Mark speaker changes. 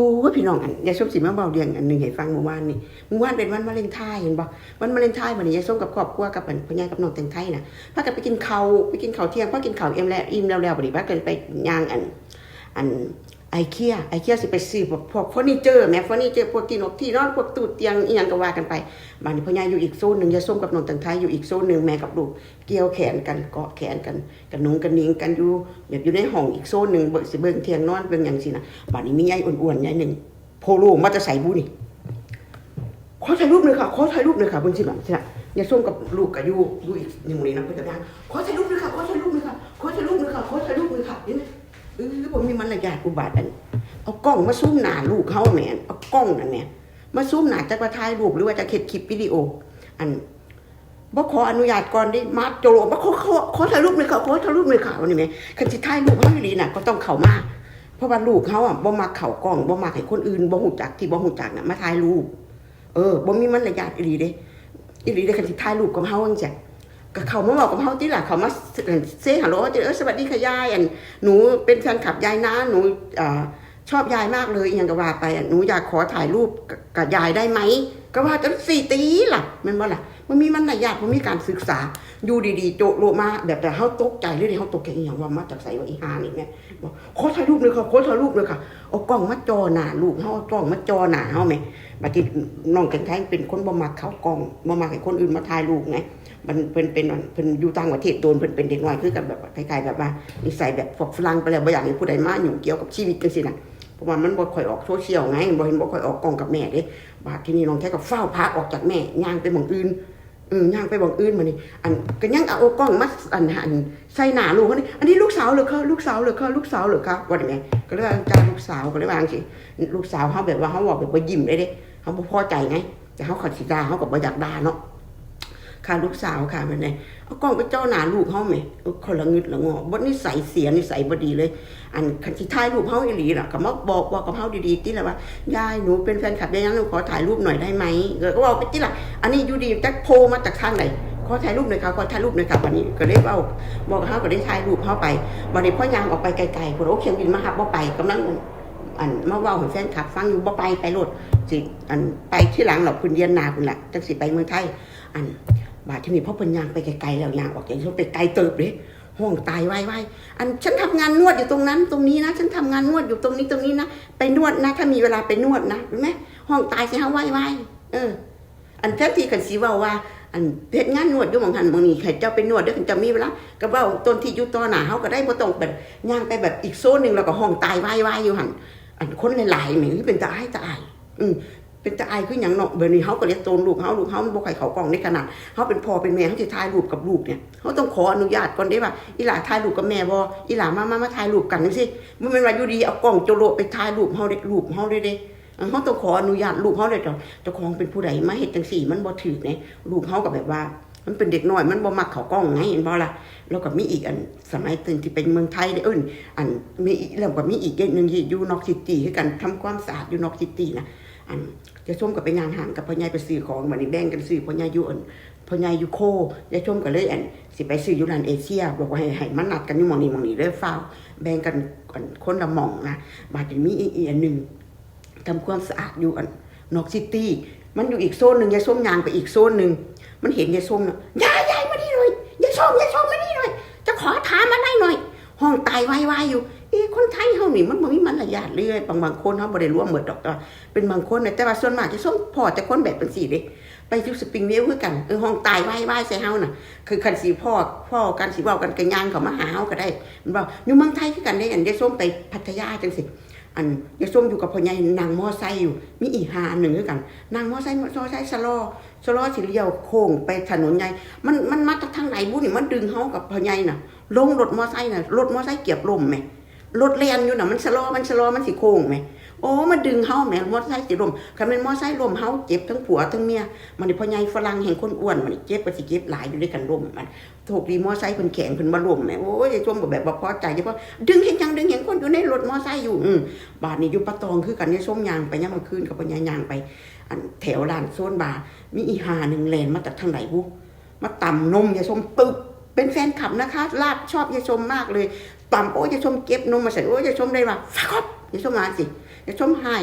Speaker 1: อ้ยพี่น้องอันยายส้มสีมาเบาเรียงอันหนึ่งให้ฟังเมื่อวานนี่เมื่อวานเป็นวันวาเลนไทน์เห็นบ่วันวาเลนไทน์วันนี้ยายส้มกับครอบครัวกับพ่อใหญ่กับน้องแตงไทยนะพากันไปกินข้าวไปกินข้าวเที่ยงพากินข้าวเอ็มแล้วอิ่มแล้วแล้วบัดนี้พากันไปย่างอัน อัน ไอเคียไอเคียสิไปซื้อพวกพวกเฟอร์นิเจอร์แม่เฟอร์นิเจอร์พวกที่นกที่นอนพวกตู้เตียงอีหยังก็ว่ากันไปบ้านนี้พ่อใหญ่อยู่อีกโซนหนึ่งยายส้มกับน้องแตงไทยอยู่อีกโซนหนึ่งแม่กับลูกเกี่ยวแขนกันเกาะแขนกันกันนุงกันนิงกันอยู่แบบอยู่ในห้องอีกโซนหนึ่งเบิกสิเบิ่งเทียงนอนเบิ่งหยังสินะบ้านนี้มียายอ้วนๆยายหนึ่งโพโลมาจะใส่บุนี่ขอถ่ายรูปหน่อยค่ะขอถ่ายรูปหน่อยค่ะบนสิบังใช่ไหมยายส้มกับลูกกับยูยูอีกหนึ่งคนนี้นะเพื่อนจะได้ขอถ่ายรูปหน่อยค่ะขอถ่ายรูปหน่อยค่ะขอถ่ายรูปหน่อยค่ะขอถ่ายรูปหน่อยค่ะนี่ ออผมมีมันระยะอุบาทอันเอากล้องมาซูมหน้าลูกเขาแม่นเอากล้องนั่นแม่มาซูมหน้าจะมาถ่ายรูปหรือว่าจะเข็ดคลิปวิดีโอ อันบ่ขออนุญาตก่อนได้มาโจโลบ่ขอขอขอถ่ายรูปหน่อยค่ะขอถ่ายรูปหน่อยค่ะวันนี้แม่คันสิถ่ายรูปเขาอีหลีน่ะก็ต้องเข้ามาเพราะว่าลูกเขาอะบ่มาเข่ากล้องบ่มาให้คนอื่นบ่หูจักที่บ่หูจักน่ะมาถ่ายรูปเออบ่มีมารยาทอีหลีเด้อีหลีเด้คันสิถ่ายรูปกับเฮาจังซี่ ก็เขามาบอกกับเขาติล่ะเขามาเซฮัลโหลเออสวัสดีค่ะยายอันหนูเป็นแฟนคลับยายนะหนูอ่าชอบยายมากเลยอย่างก็ว่าไปอะหนูอยากขอถ่ายรูปกับยายได้ไหมก็ว่าจนสี่ตีล่ะม่นบ่ล่ะ มันมีมารยาทมันมีการศึกษา อยู่ดีๆ โจโลมาแบบแต่เฮาตกใจเลยเด้เฮาตกใจอีหยังว่ามาจากไสว่าอีหานี่แม่บอกขอถ่ายรูปเลยค่ะขอถ่ายรูปเลยค่ะเอากล้องมาจอหน้าลูกเฮาเอากล้องมาจอหน้าเฮาแหม่บัดนี้น้องแตงไทยเป็นคนบ่มักเขากล้องบ่มักให้คนอื่นมาถ่ายรูปไงมันเพิ่นเป็นเพิ่นอยู่ต่างประเทศโดนเพิ่นเป็นเด็กน้อยคือกันแบบคล้ายๆแบบว่านิสัยแบบพวกฝรั่งไปแล้วบ่อยากให้ผู้ใดมายุ่เกี่ยวกับชีวิตจังซี่น่ะเพราะว่ามันบ่ค่อยออกโซเชียลไงบ่เห็นบ่ค่อยออกกล้องกับแม่เด้บาดที่นี้น้องแท้ก็เฝ้าพาออกจากแม่ย่างไปหม่องอื่น เออย่างไปบอกอื่นมานี่อันก็ยังเอากล้องมาอันหันใส่หน้าลูกเขานี่อันนี้ลูกสาวเหรือคะลูกสาวเหรือคะลูกสาวเหรือคะว่าว่าไงก็เลยว่าจ้าลูกสาวก็เลยว่าจังสิลูกสาวเขาแบบว่าเขาบอกแบบว่ายิ้มได้เด้เขาบ่พอใจไงแต่เขาขัดสีดาเขาก็บ่อยากด่าเนาะ ค่ะลูกสาวค่ะมันไงเอากล้องไปเจ้าหน้าลูกเขาไหมเออคนละงึดละงอบดนิสัยเสียนิสัยบดีเลย อันคันที่ถ่ายรูปเขาอีหลีน่ะก็มาบอกบอกกับเขาดีๆที่ละว่ายายหนูเป็นแฟนคลับยายยังหนูขอถ่ายรูปหน่อยได้ไหมเออก็บอกไปที่ละอันนี้อยู่ดีแจ็คโพมาจากทางไหนขอถ่ายรูปหน่อยค่ะขอถ่ายรูปหน่อยค่ะวันนี้ก็เลยเอาบอกเขาก็ได้ถ่ายรูปเขาไปวันนี้พ่อยางออกไปไกลๆคนโอเคียงบินมาหับบ่ไปกำลังอันมาว่าให้แฟนคลับฟังอยู่บ่ไปไปรถสิอันไปที่หลังหรอกคุณเรียนนาคุณละจังสิไปเมืองไทยอัน บาดที่นี่พ่อเพิ่นยางไปไกลๆแล้วยางออกจากที่ไปไกลเติบเลยห้องตายไว้ๆอันฉันทำงานนวดอยู่ตรงนั้นตรงนี้นะ ฉันทำงานนวดอยู่ตรงนี้ตรงนี้นะไปนวดนะ ถ้ามีเวลาไปนวดนะรู้ไหมห้องตายสิฮะไว้ๆเออ อันแท้ที่กันสิเว้าว่า อันเฮ็ดงานนวดอยู่มองหันมองนี้ให้เจ้าไปนวดเด้อคันจ้มีเวลาก็เว้าต้นที่อยู่ต่อหนาเฮาก็ได้บ่ต้องแบบย่างไปแบบอีกโซนหนึ่งแล้วก็ห้องตายไว้ๆอยู่หันอันคนหลายๆนี่เป็นตาไอายตาไอายอืม เป็นตาไอคือหยังเนาะเบดนี้เฮาก็เรียกโตนลูกเฮาลูกเฮามันบ่ค่อยเขากล้องในขนาดเฮาเป็นพ่อเป็นแม่เฮาสิถ่ายรูปกับลูกเนี่ยเฮาต้องขออนุญาตก่อนเด้ว่าอีหลาถ่ายรูปกับแม่บ่อีหลามามามาถ่ายรูปกันจังซี่บ่แม่นว่าอยู่ดีเอากล้องโจโลไปถ่ายรูปเฮาเด้รูปเฮาเด้เด้เขาต้องขออนุญาตลูกเขาเลยจ้ะเจ้าของเป็นผู้ใดมาเฮ็ดจังสี่ มันบ่ถือเนี่ยลูกเขาก็แบบว่า มันเป็นเด็กน้อยมันบ่มักเขากล้องไงเห็นบ่ล่ะแล้วก็มีอีกอันสมัยตื่นที่เป็นเมืองไทยเด้อเอิ้นอันมีอีกแล้วก็มีอีกเกตหนึงที่อยู่นอกซิตี้คือกันทำความสะอาดอยู่นอกซิตี้นะ อันจะชมกับไปงานห่างกับพ่อใหญ่ไปซื้อของบัดนี้แบ่งกันซื้อพ่อใหญ่อยู่อันพ่อใหญ่อยู่โคยายชมก็เลยอันสิไปซื้ออยู่ร้านเอเชีย บอกว่าให้ให้มันนัดกันอยู่หมองนี้หมองนี้เด้อฟ้าวแบ่งกันกันคนละหมองนะบัดนี้มีอีกอีกอันหนึ่งทำความสะอาดอยู่อันนอกซิตี้มันอยู่อีกโซนหนึ่งยายส้มยางไปอีกโซนหนึ่งมันเห็นยายส้มน่ะยายยายมานี่หน่อยยายส้มยายส้มมานี่หน่อยจะขอถามมาได้หน่อย ห้องตายวายๆอยู่เอ้คนไทยเฮานี่มันบ่มีมารยาทเลยบางบางคนเฮาบ่ได้ร่วมหมดดอกแต่ว่าเป็นบางคนน่ะแต่ว่าส่วนมากจะส้มพอแต่คนแบบเป็นสี่เด้ไปทุกสปริงเวลคือกันเออห้องตายวายๆใส่เฮาน่ะ คือคันสิพ่อพ่อกันสิเว้ากันกันย่างเขามาหาเฮาก็ได้ มันบอกอยู่เมืองไทยคือกันได้อันได้ส้มไปพัทยาจังซี่ อันยายส้มอยู่กับพ่อใหญ่นางมอไซค์อยู่ มีอีหาอันหนึ่งด้วยกัน นางมอไซค์มอไซค์สลอสลอสิเลียวโค้งไปถนนใหญ่ มันมันมาจากทางไหนบุ้นี่มันดึงเฮากับพ่อใหญ่น่ะ ลงรถมอไซค์น่ะรถมอไซค์เกียบลมไหมรถเลียนอยู่น่ะมันสลอมันสลอมันสิโค้งไหม โอ้มันดึงเฮาแหมมอไซค์สิลมคันเป็นมอไซค์ลมเฮาเจ็บทั้งผัวทั้งเมียมันนี่พ่อใหญ่ฝรั่งแห่งคนอ้วนมันนี่เจ็บก็สิเจ็บหลายอยู่ด้วยกันลมมันโชคดีมอไซค์เพิ่นแข็งเพิ่นบ่ล้มแหมโอ้ยยายส้มก็แบบบ่พอใจเฉพาะดึงเห็นจังดึงเห็นคนอยู่ในรถมอไซค์อยู่อืมบาทนี้อยู่ปะตองคือกันเนี่ยส้มยางไปย่ามมาคืนกับปัญญายางไปอันแถวลานโซนบาร์มีอีหาหนึ่งแลนมาจากทางไหนบุมาต่ำนมยายส้มปึ๊บเป็นแฟนคลับนะคะ ลาบชอบยายส้มมากเลยต่ำโอ้ยยายส้มเก็บนมมาใส่โอ้ยยายส้มได้ว่าฟักอบยายส้มมาสิ ยายส้มหาย